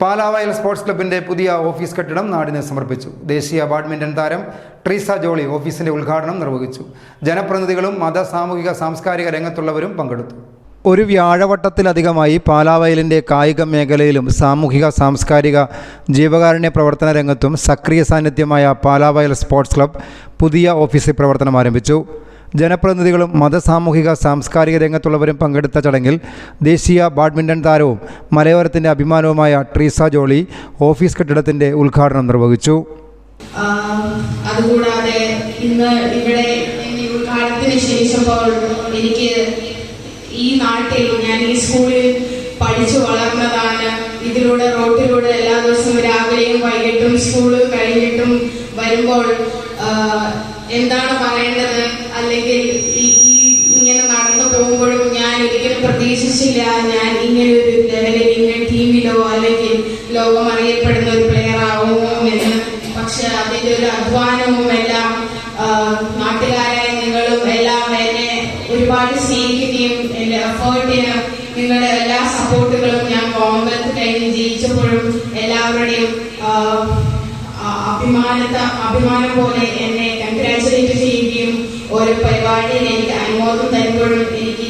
Palavayal sports ക്ലബിന്റെ പുതിയ office കെട്ടിടം നാടിന് സമർപ്പിച്ചു. ദേശീയ ബാഡ്മിന്റൺ താരം ട്രീസ ജോളി ഓഫീസിന്റെ ഉദ്ഘാടനം നിർവഹിച്ചു. ജനപ്രതിനിധികളും മത സാമൂഹിക സാംസ്കാരിക രംഗത്തുള്ളവരും പങ്കെടുത്തു. ഒരു വ്യാഴവട്ടത്തിലധികമായി പാലാവയലിന്റെ കായിക മേഖലയിലും സാമൂഹിക സാംസ്കാരിക ജീവകാരുണ്യ പ്രവർത്തന രംഗത്തും സക്രിയ സാന്നിധ്യമായ പാലാവയൽ സ്പോർട്സ് ക്ലബ് പുതിയ ഓഫീസിൽ പ്രവർത്തനം ആരംഭിച്ചു. ജനപ്രതിനിധികളും മതസാമൂഹിക സാംസ്കാരിക രംഗത്തുള്ളവരും പങ്കെടുത്ത ചടങ്ങിൽ ദേശീയ ബാഡ്മിന്റൺ താരവും മലയോരത്തിന്റെ അഭിമാനവുമായ ട്രീസ ജോളി ഓഫീസ് കെട്ടിടത്തിന്റെ ഉദ്ഘാടനം നിർവഹിച്ചു. അതുകൂടാതെ ഇന്ന് ഇവിടെ ഉദ്ഘാടനത്തിന് ശേഷപ്പോൾ എനിക്ക് ഈ നാട്ടിൽ ഞാൻ ഈ സ്കൂളിൽ പഠിച്ചു വളർന്നതാണ് ഇതിലൂടെ റോട്ടിലൂടെ എല്ലാ ദിവസവും രാവിലെയും വൈകിട്ടും സ്കൂൾ കഴിഞ്ഞിട്ടും വരുമ്പോൾ എന്താണ് പറയേണ്ടത്? അല്ലെങ്കിൽ ഇങ്ങനെ നടന്നു പോകുമ്പോഴും ഞാൻ ഒരിക്കലും പ്രതീക്ഷിച്ചില്ല. ഞാൻ ഇങ്ങനെ ഒരു ലെവലിൽ ഇങ്ങനെ ടീമിലോ അല്ലെങ്കിൽ ലോകം അറിയപ്പെടുന്ന ഒരു പ്ലെയർ ആവുമോ എന്ന്. പക്ഷെ അതിന്റെ ഒരു അധ്വാനവും എല്ലാം നാട്ടുകാരായ നിങ്ങളും എല്ലാം എന്നെ ഒരുപാട് സ്നേഹിക്കുകയും എന്റെ എഫേർട്ടിന് നിങ്ങളുടെ എല്ലാ സപ്പോർട്ടുകളും ഞാൻ കോമൺവെൽത്ത് കഴിഞ്ഞ് ജയിച്ചപ്പോഴും എല്ലാവരുടെയും അഭിമാനത്ത അഭിമാനം പോലെ എന്നെ കൺഗ്രാചുലേറ്റ് ചെയ്യുകയും ഒരു പരിപാടിയിൽ എനിക്ക് അനുമോദം തരുമ്പോഴും എനിക്ക്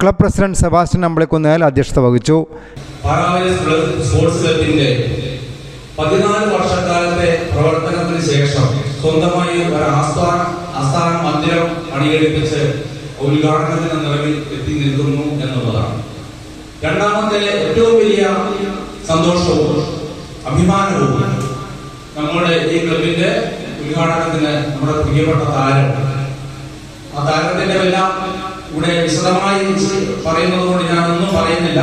ക്ലബ് പ്രസിഡന്റ് സെബാസ്റ്റ്യൻ അമ്പലക്കുന്നേൽ അധ്യക്ഷത വഹിച്ചു. സ്പോർട്സ് ക്ലബിന്റെ പതിനാല് വർഷക്കാലത്തെ പ്രവർത്തനത്തിന് ശേഷം സ്വന്തമായി ഒരു ആസ്ഥാന ആസ്ഥാന മന്ദിരം പണിയെടുപ്പിച്ച് ഉദ്ഘാടനത്തിന് നിലവിൽ എത്തി നിൽക്കുന്നു എന്നുള്ളതാണ്. രണ്ടാമത്തെ ഏറ്റവും വലിയ സന്തോഷവും അഭിമാനവും നമ്മുടെ ഈ ക്ലബിന്റെ ഉദ്ഘാടനത്തിന് നമ്മുടെ പ്രിയപ്പെട്ട താരം. ആ താരത്തിന്റെ എല്ലാം ഇവിടെ വിശദമായി പറയുന്നത് കൊണ്ട് ഞാനൊന്നും പറയുന്നില്ല.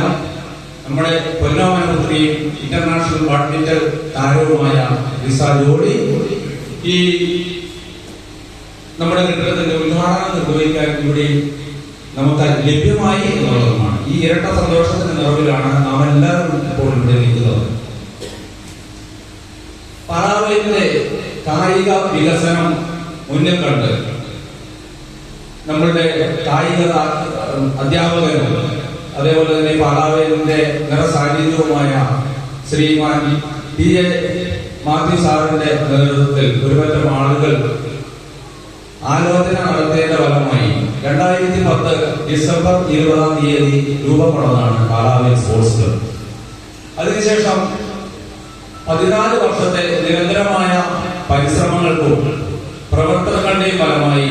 നമ്മുടെ പൊന്നോമനപുത്രിയും ഇന്റർനാഷണൽ ബാഡ്മിന്റൺ താരവുമായ ലിസ ജോളി ഈ നമ്മുടെ കെട്ടിടത്തിന്റെ ഉദ്ഘാടനം നിർവഹിക്കാൻ ഇവിടെ നമുക്ക് ലഭ്യമായി എന്നുള്ളതുമാണ്. ഈ ഇരട്ട സന്തോഷത്തിന്റെ നിറവിലാണ് നാം എല്ലാവരും ഇപ്പോൾ ഇവിടെ നിൽക്കുന്നത്. പാറാവയലിന്റെ കായിക വികസനം മുന്നിൽ കണ്ട് നമ്മളുടെ കായിക അധ്യാപകനും അതേപോലെ തന്നെ പാടാവേലിന്റെ നിറസാന്നിധ്യവുമായ ശ്രീമാൻ ടി എ മാത്യു സാറിന്റെ നേതൃത്വത്തിൽ ഒരുപറ്റം ആളുകൾ ആലോചന നടത്തിയതിന്റെ ഫലമായി രണ്ടായിരത്തി പത്ത് ഡിസംബർ ഇരുപതാം തീയതി രൂപപ്പെടുന്നതാണ് പാലാവിൽ സ്പോർട്സ് ക്ലബ്. അതിനുശേഷം പതിനാല് വർഷത്തെ നിരന്തരമായ പരിശ്രമങ്ങൾക്കും പ്രവർത്തനങ്ങളുടെയും ഫലമായി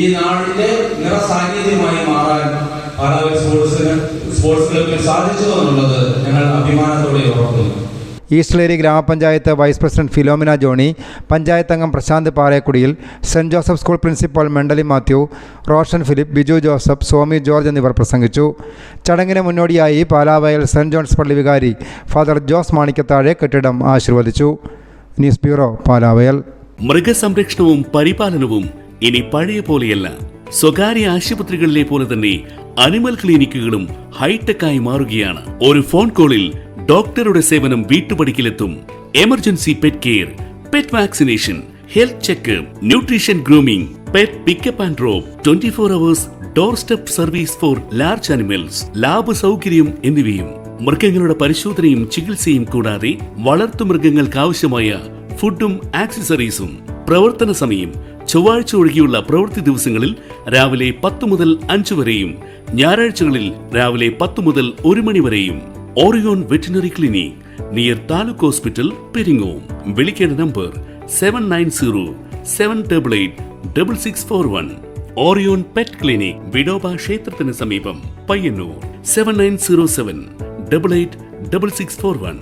ഈ നാടിന്റെ നിറസാന്നിധ്യമായി മാറാൻ പാലാവൽ സ്പോർട്സിന് സ്പോർട്സ് ക്ലബിന് സാധിച്ചു എന്നുള്ളത് ഞങ്ങൾ അഭിമാനത്തോടെ ഓർക്കുന്നു. ഈസ്റ്റ്ലേരി ഗ്രാമപഞ്ചായത്ത് വൈസ് പ്രസിഡന്റ് ഫിലോമിന ജോണി പഞ്ചായത്ത് അംഗം പ്രശാന്ത് പാറയക്കുടിയിൽ സെന്റ് ജോസഫ് സ്കൂൾ പ്രിൻസിപ്പൽ മെണ്ടലി മാത്യു റോഷൻ ഫിലിപ്പ് ബിജു ജോസഫ് സ്വാമി ജോർജ് എന്നിവർ പ്രസംഗിച്ചു. ചടങ്ങിന് മുന്നോടിയായി പാലാവയൽ സെന്റ് ജോൺസ് പള്ളി വികാരി ഫാദർ ജോസ് മാണിക്കത്താഴെ കെട്ടിടം ആശീർവദിച്ചു. News bureau Palavayal. മൃഗസംരക്ഷണവും പരിപാലനവും ഇനി പഴയ പോലെയല്ല. സ്വകാര്യ ആശുപത്രികളിലെ പോലെ തന്നെ അനിമൽ ക്ലിനിക്കുകളും ഹൈടെക്കായി മാറുകയാണ്. ഒരു ഫോൺ കോളിൽ ഡോക്ടറുടെ സേവനം വീട്ടുപടിക്കലെത്തും. Emergency pet care pet vaccination health check nutrition grooming pet pickup and drop twenty four hours doorstep service for large animals lab സൗകര്യം എന്നിവയും. മൃഗങ്ങളുടെ പരിശോധനയും ചികിത്സയും കൂടാതെ വളർത്തു മൃഗങ്ങൾക്ക് ആവശ്യമായ ഫുഡും ആക്സസറീസും പ്രവർത്തന സമയം ചൊവ്വാഴ്ച ഒഴികെയുള്ള പ്രവൃത്തി ദിവസങ്ങളിൽ രാവിലെ പത്ത് മുതൽ അഞ്ച് വരെയും ഞായറാഴ്ചകളിൽ രാവിലെ പത്ത് മുതൽ ഒരു മണി വരെയും. Orion veterinary clinic near taluk hospital Peringome. വിളിക്കേണ്ട number seven nine zero seven double eight double six four one. Orion pet clinic Vithoba ക്ഷേത്രത്തിന് സമീപം Payyanur. Seven nine zero seven double eight double six four one.